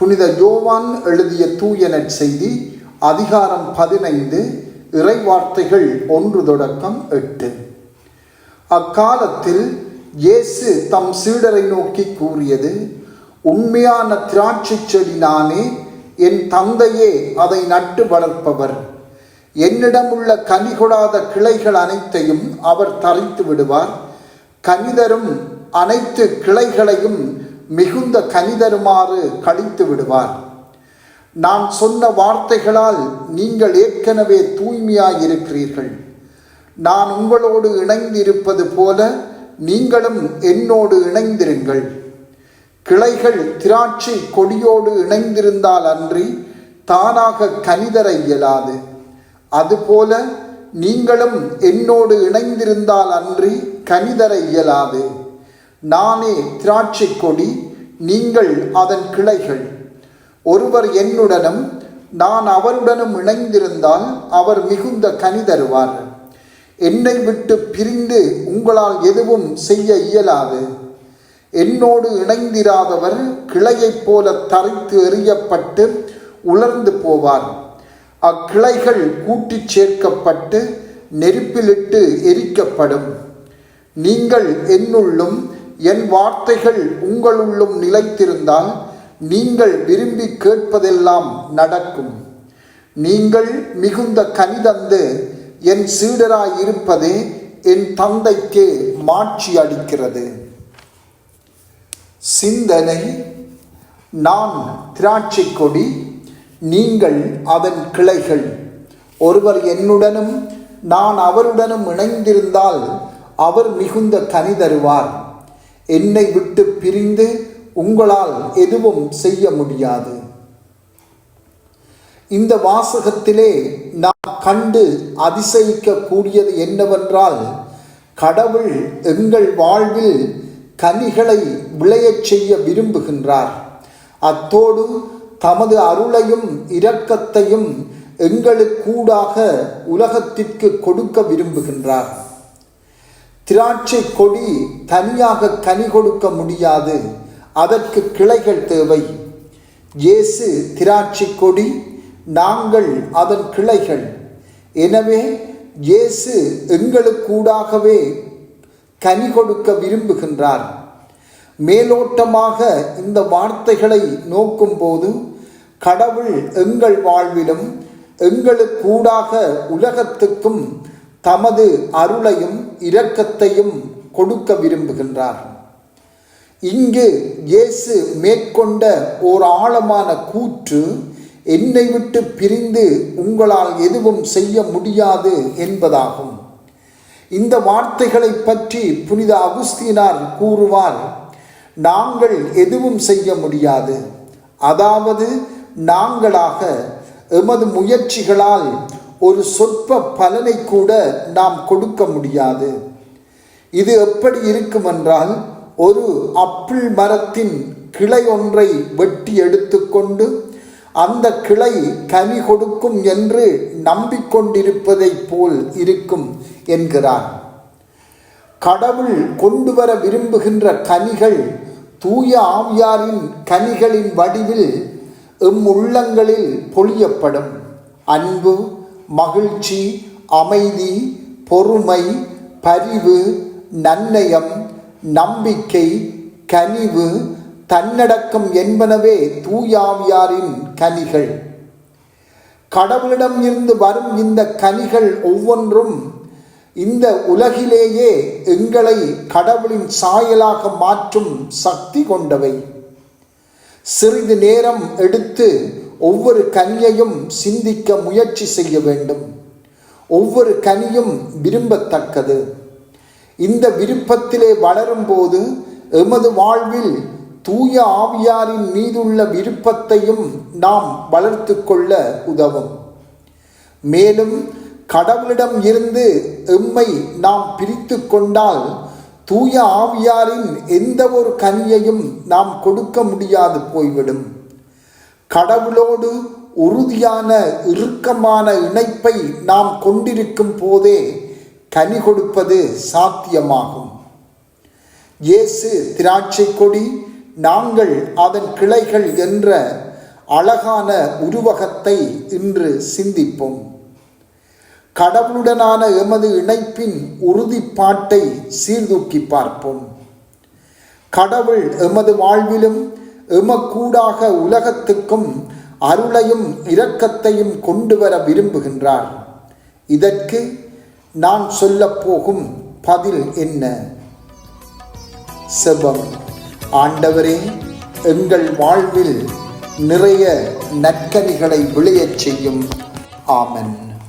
புனித யோவான் எழுதிய தூயனற் செய்தி அதிகாரம் பதினைந்து இறைவார்த்தைகள் ஒன்று தொடக்கம் எட்டு. அக்காலத்தில் இயேசு தம் சீடரை நோக்கி கூறியது உண்மையான திராட்சை செடி நானே என் தந்தையே அதை நட்டு வளர்ப்பவர். என்னிடமுள்ள கனி கொடாத கிளைகள் அனைத்தையும் அவர் தரைத்து விடுவார். கனிதரும் அனைத்து கிளைகளையும் மிகுந்த கனிதருமாறு கழித்து விடுவார். நான் சொன்ன வார்த்தைகளால் நீங்கள் ஏற்கனவே தூய்மையாயிருக்கிறீர்கள். நான் உங்களோடு இணைந்திருப்பது போல நீங்களும் என்னோடு இணைந்திருங்கள். கிளைகள் திராட்சை கொடியோடு இணைந்திருந்தால் அன்றி தானாக கனிதர இயலாது. அதுபோல நீங்களும் என்னோடு இணைந்திருந்தால் அன்றி கனிதர இயலாது. நானே திராட்சை கொடி நீங்கள் அதன் கிளைகள். ஒருவர் என்னுடனும் நான் அவருடனும் இணைந்திருந்தால் அவர் மிகுந்த கனி தருவார். என்னை விட்டு பிரிந்து உங்களால் எதுவும் செய்ய இயலாது. என்னோடு இணைந்திராதவர் கிளையைப் போல தரைத்து எறியப்பட்டு உலர்ந்து போவார். அக்கிளைகள் கூட்டிச் சேர்க்கப்பட்டு நெருப்பிலிட்டு எரிக்கப்படும். நீங்கள் என்னுள்ளும் என் வார்த்தைகள் உங்களுள்ளும் நிலைத்திருந்தால் நீங்கள் விரும்பி கேட்பதெல்லாம் நடக்கும். நீங்கள் மிகுந்த கனிதந்து என் சீடராய் இருப்பதே என் தந்தைக்கு மாட்சி அடிக்கிறது. சிந்தனை நான் திராட்சை கொடி நீங்கள் அதன் கிளைகள். ஒருவர் என்னுடனும் நான் அவருடனும் இணைந்திருந்தால் அவர் மிகுந்த கனி தருவார். என்னை விட்டு பிரிந்து உங்களால் எதுவும் செய்ய முடியாது. இந்த வாசகத்திலே நாம் கண்டு அதிசயிக்கக்கூடியது என்னவென்றால் கடவுள் எங்கள் வாழ்வில் கனிகளை விளையச் செய்ய விரும்புகின்றார். அத்தோடு தமது அருளையும் இரக்கத்தையும் எங்களுக்கூடாக உலகத்திற்கு கொடுக்க விரும்புகின்றார். திராட்சை கொடி தனியாக கனி கொடுக்க முடியாது. அதற்கு கிளைகள் தேவை. இயேசு திராட்சை கொடி நாங்கள் அதன் கிளைகள். எனவே இயேசு எங்களுக்கூடாகவே கனி கொடுக்க விரும்புகின்றார். மேலோட்டமாக இந்த வார்த்தைகளை நோக்கும்போது கடவுள் எங்கள் வாழ்விலும் எங்களுக்கூடாக உலகத்துக்கும் தமது அருளையும் இரக்கத்தையும் கொடுக்க விரும்புகின்றார். இங்கு இயேசு மேற்கொண்ட ஓர் ஆழமான கூற்று என்னை விட்டு பிரிந்து உங்களால் எதுவும் செய்ய முடியாது என்பதாகும். இந்த வார்த்தைகளை பற்றி புனித அகுஸ்தீனார் கூறுவார் நாங்கள் எதுவும் செய்ய முடியாது. அதாவது நாங்களாக எமது முயற்சிகளால் ஒரு சொற்ப பலனை கூட நாம் கொடுக்க முடியாது. இது எப்படி இருக்குமென்றால் ஒரு அப்பிள் மரத்தின் கிளை ஒன்றை வெட்டி எடுத்துக்கொண்டு அந்த கிளை கனி கொடுக்கும் என்று நம்பிக்கொண்டிருப்பதைப் போல் இருக்கும் என்கிறார். கடவுள் கொண்டு வர விரும்புகின்ற கனிகள் தூய ஆவியாரின் கனிகளின் வடிவில் எம் உள்ளங்களில் பொழியப்படும். அன்பு மகிழ்ச்சி அமைதி பொறுமை பரிவு நன்னயம் நம்பிக்கை கனிவு தன்னடக்கம் என்பனவே தூயாவியாரின் கனிகள். கடவுளிடம் இருந்து வரும் இந்த கனிகள் ஒவ்வொன்றும் இந்த உலகிலேயே எங்களை கடவுளின் சாயலாக மாற்றும் சக்தி கொண்டவை. சிறிது நேரம் எடுத்து ஒவ்வொரு கனியையும் சிந்திக்க முயற்சி செய்ய வேண்டும். ஒவ்வொரு கனியும் விரும்பத்தக்கது. இந்த விருப்பத்திலே வளரும்போது எமது வாழ்வில் தூய ஆவியாரின் மீதுள்ள விருப்பத்தையும் நாம் வளர்த்து கொள்ள உதவும். மேலும் கடவுளிடம் இருந்து எம்மை நாம் பிரித்து கொண்டால் தூய ஆவியாரின் எந்த ஒரு கனியையும் நாம் கொடுக்க முடியாது போய்விடும். கடவுளோடு உறுதியான இறுக்கமான இணைப்பை நாம் கொண்டிருக்கும் போதே கனி கொடுப்பது சாத்தியமாகும். இயேசு திராட்சை கொடி நாங்கள் அதன் கிளைகள் என்ற அழகான உருவகத்தை இன்று சிந்திப்போம். கடவுளுடனான எமது இணைப்பின் உறுதிப்பாட்டை சீர்தூக்கி பார்ப்போம். கடவுள் எமது வாழ்விலும் எமக்கூடாக உலகத்துக்கும் அருளையும் இரக்கத்தையும் கொண்டு வர விரும்புகின்றார். இதற்கு நான் சொல்லப் போகும் பதில் என்ன? செபம். ஆண்டவரே எங்கள் வாழ்வில் நிறைய நற்கனிகளை விளையச் செய்யும். ஆமன்.